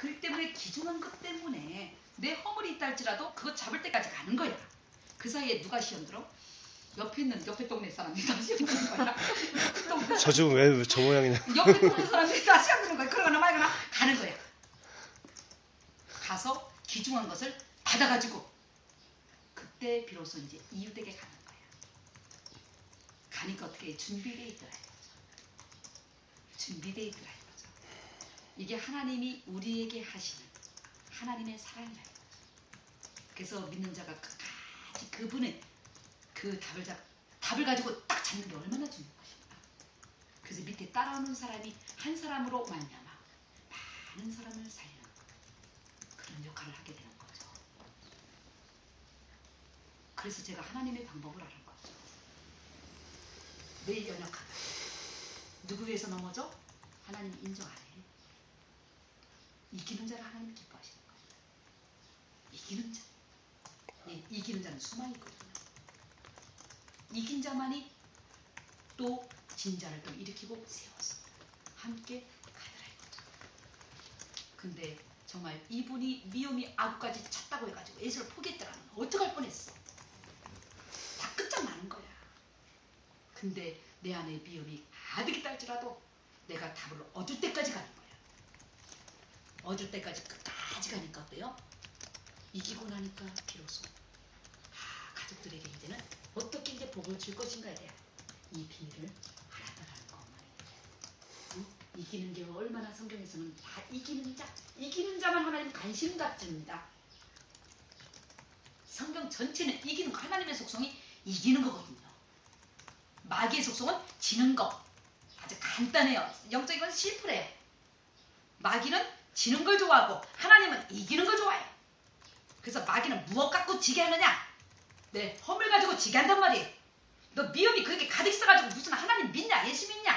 그렇기 때문에 기중한 것 때문에 내 허물이 있다 할지라도 그거 잡을 때까지 가는 거야. 그 사이에 누가 시험 들어? 옆에 있는 옆에 동네 사람들이 다 시험 드는 거야. 저 지금 왜 저 모양이냐? 옆에 동네 사람들이 다 시험 드는 거야. 그러거나 말거나 가는 거야. 가서 기중한 것을 받아가지고 그때 비로소 이제 이웃에게 가는 거야. 가니까 어떻게 해? 준비돼 있더라. 준비돼 있더라 이게 하나님이 우리에게 하시는 하나님의 사랑이라 이거죠. 그래서 믿는 자가 끝까지 그분의 그 답을 잡 답을 가지고 딱 잡는 게 얼마나 중요한 것인가. 그래서 밑에 따라오는 사람이 한 사람으로 말미암아 많은 사람을 살리는 그런 역할을 하게 되는 거죠. 그래서 제가 하나님의 방법을 아는 거죠. 내 연약하다. 누구 위해서 넘어져? 하나님 인정 안 해. 이기는 자를 하나님 기뻐하시는 거예요. 이기는 자. 예, 이기는 자는 수많이 있거든요. 이긴 자만이 또 진자를 또 일으키고 세웠어. 함께 가더라 이거죠. 근데 정말 이분이 미움이 아구까지 찼다고 해가지고 예수를 포기했더라면 어떡할 뻔했어. 다 끝장나는 거야. 근데 내 안에 미움이 가득히 딸지라도 내가 답을 얻을 때까지 가는 거야. 얻을 때까지 끝까지 가니까 어때요? 이기고 나니까 비로소 아, 가족들에게 이제는 어떻게 이제 복을 줄 것인가에 대한 이 비밀을 알았다라는 것만이에요. 응? 이기는 게 얼마나 성경에서는 다 이기는 자, 이기는 자만 하나님 관심 갖줍니다. 성경 전체는 이기는 거, 하나님의 속성이 이기는 거거든요. 마귀의 속성은 지는 거. 아주 간단해요. 영적인 건 심플해. 마귀는 지는 걸 좋아하고 하나님은 이기는 걸 좋아해. 그래서 마귀는 무엇 갖고 지게 하느냐? 네, 허물 가지고 지게 한단 말이에요. 너 미움이 그렇게 가득 있어가지고 무슨 하나님 믿냐? 예수 믿냐?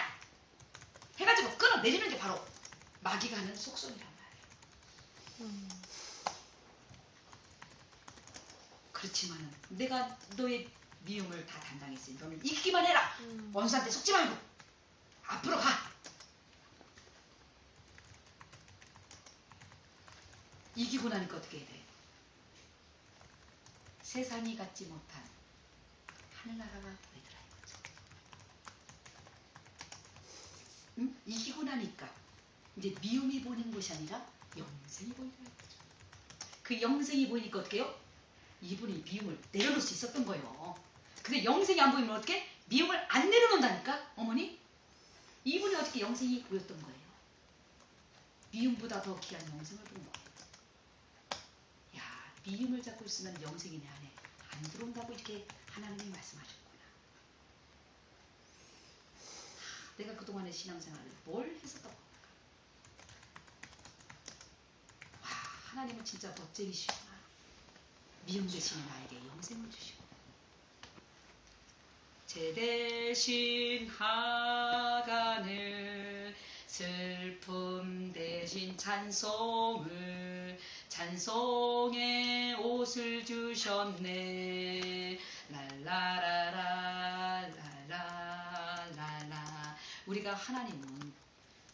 해가지고 끊어내리는 게 바로 마귀가 하는 속성이란 말이에요. 그렇지만은 내가 너의 미움을 다 담당했으니 너는 이기기만 해라. 원수한테 속지 말고 앞으로 가. 이기고 나니까 어떻게 해야 돼? 세상이 갖지 못한 하늘나라가 보이더라 이거죠. 응? 이기고 나니까 이제 미움이 보이는 것이 아니라 영생이 보이더라 이거죠. 그 영생이 보이니까 어떻게 해요? 이분이 미움을 내려놓을 수 있었던 거예요. 근데 영생이 안 보이면 어떻게? 미움을 안 내려놓는다니까 어머니? 이분이 어떻게 영생이 보였던 거예요? 미움보다 더 귀한 영생을 본 거예요. 야, 미움을 잡고 있으면 영생이 내 안에 안 들어온다고 이렇게 하나님이 말씀하셨구나. 하, 내가 그동안의 신앙생활을 뭘 했었던 건가? 와, 하나님은 진짜 멋쟁이시구나. 미움 대신에 나에게 영생을 주시고 제 대신 하간을 슬픔 대신 찬송을 찬송의 옷을 주셨네. 랄라라라 랄라라라. 우리가 하나님은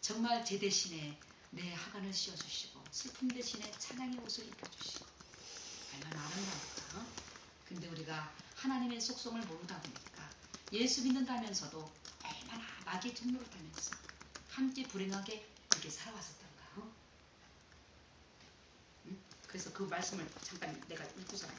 정말 제 대신에 내 하간을 씌워주시고 슬픔 대신에 찬양의 옷을 입혀주시고 얼마나 아름다울까? 어? 근데 우리가 하나님의 속성을 모르다 보니까 예수 믿는다면서도 얼마나 마귀의 종로를 타면서 함께 불행하게 이렇게 살아왔었던가 어? 응? 그래서 그 말씀을 잠깐 내가 읽고서